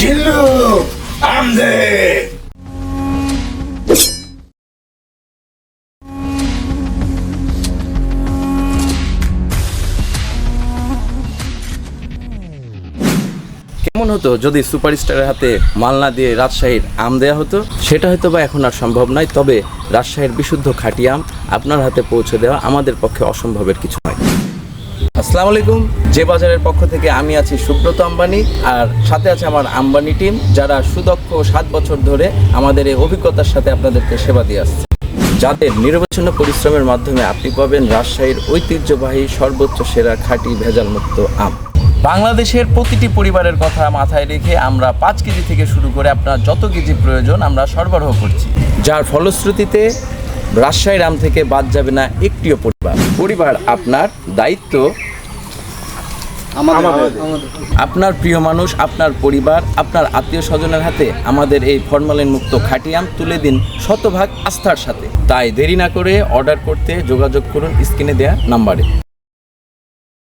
কেমন হতো যদি সুপারস্টারের হাতে মাল না দিয়ে রাজশাহীর আম দেয়া হতো? সেটা হয়তো বা এখন আর সম্ভব নয়, তবে রাজশাহীর বিশুদ্ধ খাঁটি আম আপনার হাতে পৌঁছে দেওয়া আমাদের পক্ষে অসম্ভবের কিছু নয়। আসসালামু আলাইকুম। যে বাজারের পক্ষ থেকে আমি আছি সুব্রত আম্বানি আর সাথে আছে আমার আম্বানি টিম, যারা সুদক্ষ সাত বছর ধরে আমাদের এই অভিজ্ঞতার সাথে আপনাদেরকে সেবা দিয়ে আসছে। যাদের নিরবচ্ছিন্ন পরিশ্রমের মাধ্যমে আপনি পাবেন রাজশাহীর ঐতিহ্যবাহী সর্বোচ্চ সেরা খাঁটি ভেজাল মুক্ত আম। বাংলাদেশের প্রতিটি পরিবারের কথা মাথায় রেখে আমরা পাঁচ কেজি থেকে শুরু করে আপনার যত কেজি প্রয়োজন আমরা সরবরাহ করছি। যার ফলশ্রুতিতে রাজশাহীর রাম থেকে বাদ যাবে না একটিও পরিবার। পরিবার আপনার দায়িত্ব? আপনার প্রিয় মানুষ আপনার পরিবার আপনার আত্মীয় স্বজনের হাতে আমাদের এই ফরমালিন মুক্ত খাটিয়াম আম তুলে দিন শতভাগ আস্থার সাথে। তাই দেরি না করে অর্ডার করতে যোগাযোগ করুন স্ক্রিনে দেয়া নাম্বারে।